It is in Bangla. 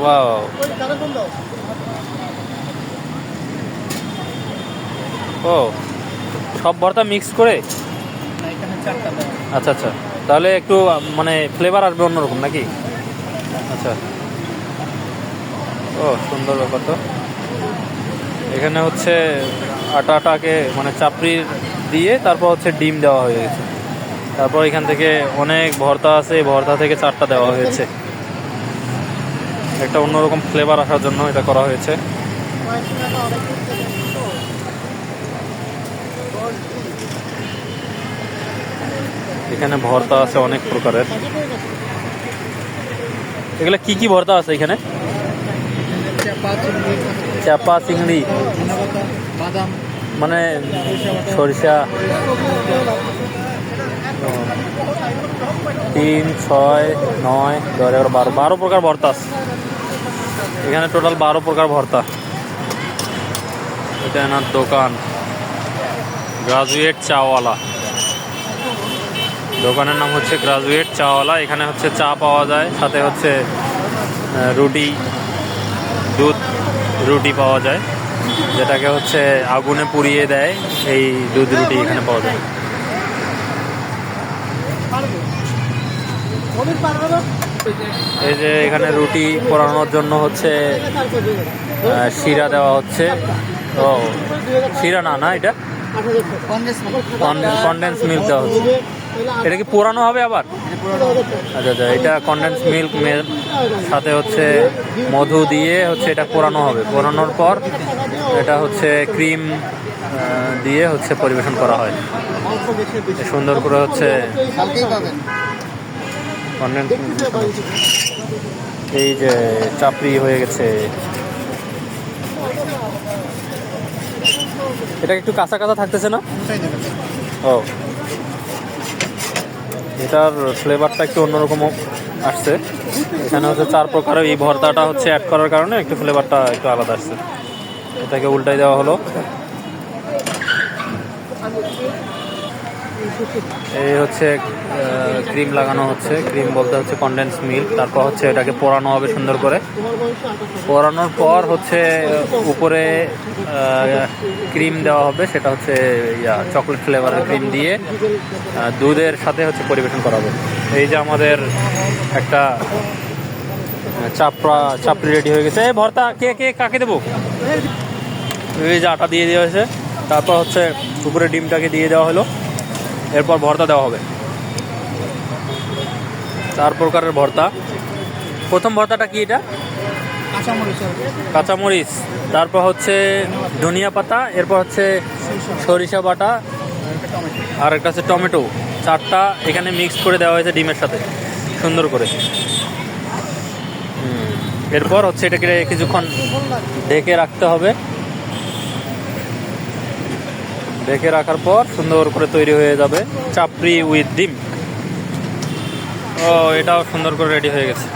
ওয়াও ও সব ভর্তা মিক্স করে? আচ্ছা আচ্ছা। তাহলে একটু মানে ফ্লেভার আসবে অন্যরকম নাকি? আচ্ছা। ও সুন্দর ব্যাপার তো। এখানে হচ্ছে আটাটাকে মানে চাপড়ি দিয়ে তারপর হচ্ছে ডিম দেওয়া হয়ে গেছে। তারপর এখান থেকে অনেক ভর্তা আছে ভর্তা থেকে চারটা দেওয়া হয়েছে। একটা অন্যরকম ফ্লেভার আসার জন্য এটা করা হয়েছে। এখানে ভর্তা আছে অনেক প্রকারের। এগুলো কি কি ভর্তা আছে এখানে? চাপা চিংড়ি। মানে সরিষা। তিন, ছয়, নয়, দশ, এগারো, বারো। বারো প্রকার ভর্তা আছে। এখানে টোটাল বারো প্রকার ভর্তা। এটা এনার দোকান। গ্রাজুয়েট চাওয়ালা। দোকানের নাম হচ্ছে গ্রাজুয়েট চাওয়ালা। এখানে হচ্ছে চা পাওয়া যায়, সাথে হচ্ছে রুটি, দুধ, রুটি পাওয়া যায়। যেটাকে হচ্ছে আগুনে পুড়িয়ে দেয়, এই দুধ রুটি এখানে পাওয়া যায়। এই যে এখানে রুটি পোড়ানোর জন্য হচ্ছে শিরা দেওয়া হচ্ছে। ও, শিরা না না এটা? কন্ডেন্স মিল্ক দেওয়া হচ্ছে। এটা কি পোড়ানো হবে আবার? আচ্ছা আচ্ছা এটা কন্ডেন্স মিল্ক সাথে হচ্ছে মধু দিয়ে হচ্ছে এটা পোড়ানো হবে। পোড়ানোর পর এটা হচ্ছে ক্রিম দিয়ে হচ্ছে পরিবেশন করা হয়। সুন্দর করে হচ্ছে এই যে চাপড়ি হয়ে গেছে। এটা একটু কাঁচা কাঁচা থাকতেছে না? ও। এটার ফ্লেভারটা একটু অন্যরকম আসছে। এখানে হচ্ছে চার প্রকার এই ভর্তাটা হচ্ছে অ্যাড করার কারণে একটু ফ্লেভারটা একটু আলাদা আসছে। এটাকে উল্টাই দেওয়া হলো। এই হচ্ছে ক্রিম লাগানো হচ্ছে। ক্রিম বলতে হচ্ছে কন্ডেন্স মিল্ক তারপর হচ্ছে এটাকে পোড়ানো হবে সুন্দর করে। পোড়ানোর পর হচ্ছে উপরে ক্রিম দেওয়া হবে। সেটা হচ্ছে, ইয়া চকলেট ফ্লেভারের ক্রিম দিয়ে দুধের সাথে হচ্ছে পরিবেশন করা হবে। এই যে আমাদের একটা চাপড়া, চাপড়ি রেডি হয়ে গেছে। এই ভর্তা, কে কে, কাকে দেবো? এই যে আটা দিয়ে দেওয়া হয়েছে। তারপর হচ্ছে, উপরে ডিমটাকে দিয়ে দেওয়া হলো। এরপর ভর্তা দেওয়া হবে। চার প্রকারের ভর্তা। প্রথম ভর্তাটা কি এটা? কাঁচামরিচ তারপর হচ্ছে ধনিয়া পাতা এরপর হচ্ছে সরিষা। বাটা আর একটা হচ্ছে টমেটো। চারটা এখানে মিক্স করে দেওয়া হয়েছে ডিমের সাথে। সুন্দর করে। এরপর হচ্ছে এটাকে কিছুক্ষণ ঢেকে রাখতে হবে। ঢেকে রাখার পর সুন্দর করে তৈরি হয়ে যাবে চাপড়ি উইথ ডিম। ও, এটাও সুন্দর করে রেডি হয়ে গেছে।